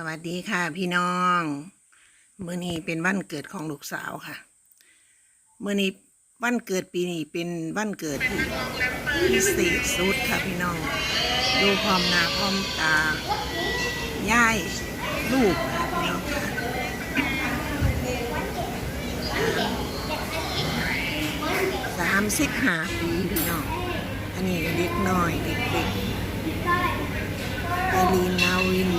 สวัสดีค่ะพี่น้องเมื่อนี้เป็นวันเกิดของลูกสาวค่ะเมื่อนี้วันเกิดปีนี้เป็นวันเกิดที่พิเศษสุดค่ะพี่น้อง ดูพร้อมหน้าพร้อมตาย่ายลูกค่ะพี่น้องค่ะสามสิบห้าปีพี่น้อง อันนี้เด็กน้อยเด็กๆไอรีนนาวิน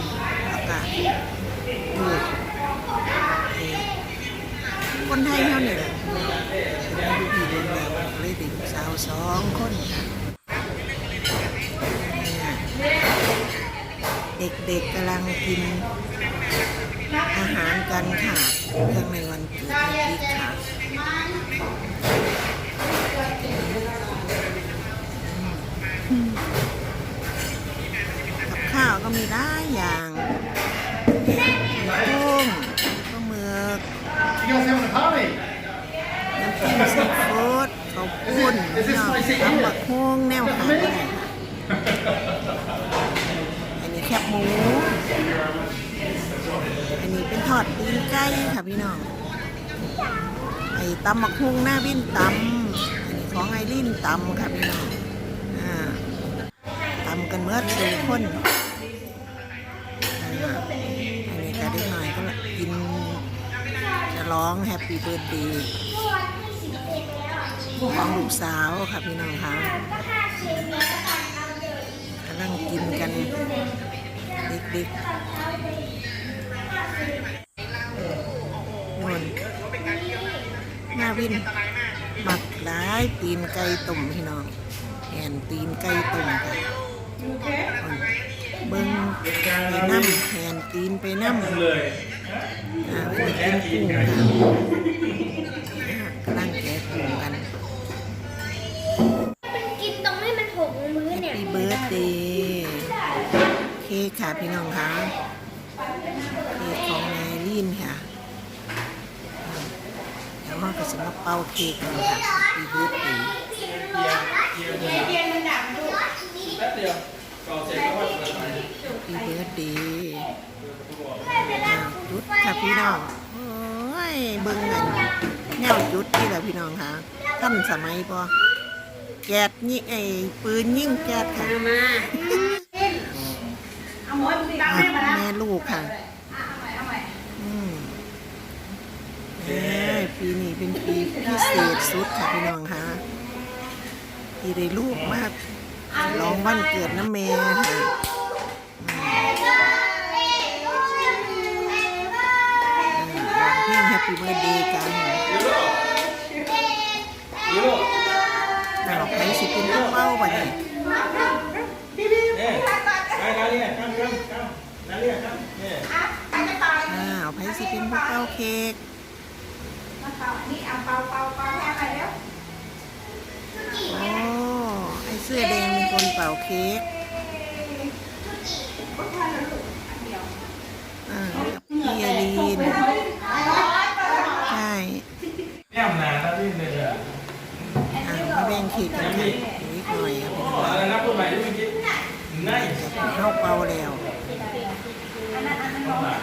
สาวสองคนค่ะเด็กๆกำลังกินอาหารกันค่ะเรื่องในวันเกิดในปีค่ะกับข้าวก็มีหลายอย่างกุ้งปลาหมึก You guys having a party? น้ำจิ้มซีฟู้ดข้าวปุ้นพี่น้อง ตำบักฮวงแนวขาดอะไรอันนี้แคบหมู อันนี้เป็นทอดตีนไก่ค่ะพี่น้อง ไอ้ตำบักฮวงหน้าวินตำอันนี้ของไอรินตำค่ะพี่น้องตำกันเมื่อสี่คนอ่าอันนี้ก็ได้หน่อยก็กินจะร้องแฮปปี้เบิร์ดเดย์ ของลูกสาวค่ะพี่น้องคะกำลังกินกันเด็กๆนนหน้าวินหมักหลายตีนไก่ต้มพี่น้องแอนตีนไก่ต้มค่ะเบิ้งไปน้ำแอนตีนไปน้ำเลยอ่าเป็นกุ้งค่ะกำลังแกะกุ้งกัน เค้กค่ะพี่น้องคะเค้กของแมรี่นค่ะเดี๋ยวเราก็จะมาเป่าเค้กกันค่ะอีเวอร์ดีอีเบิร์ดดย์อ้าวจุดค่ะพี่น้องโอ้ยเบิ้งเงินแนวจุดที่แหละพี่น้องค่ะท่านสมัยพอแก๊สนี่ไอ้ปืนยิ่งแก๊สค่ะมา แล้วแม่ลูกค่ะอืมเอ้ยปีนี้เป็นปีพิเศษสุดค่ะพี่น้องค่ะที่ได้ลูกมากร้องวันเกิดน้ำเมย์ค่ะร้องเพลง Happy Birthday กันยูโรแต่ออกไปสิเป็นลูกเป้าบัดนี้เนี่ย ไปนาเรียข้ามข้ามข้ามนาเรียข้ามเนี่ยอ่าเอาไปสิเป็นลูกเป้าเค้กนี่เอาเปาเปาเปาแค่ไหนแล้วโอ้ ไอเสื้อแดงเป็นคนเป่าเค้กอ่ากับพี่อลีนใช่แอมนาตาดิ้นเลยอะอ่ามาแบ่งเค้กกันค่ะนิดหน่อยครับอ๋ออะไรนะพูดใหม่ดิเมื่อกี้ไน เข้าเป่าแล้วแ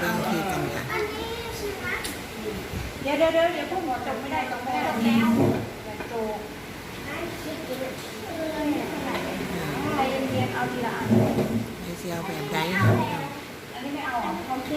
บ่งค้กกันค่ะเดี๋ยวเดี๋ยวเดี๋ยวพวกหมอจบไม่ได้จบไม่ได้แล้วโจอะไรเรียนเอาทีละอันไม่เสียวแบบใดค่ะอันนี้ไม่เอาอะเขาคิด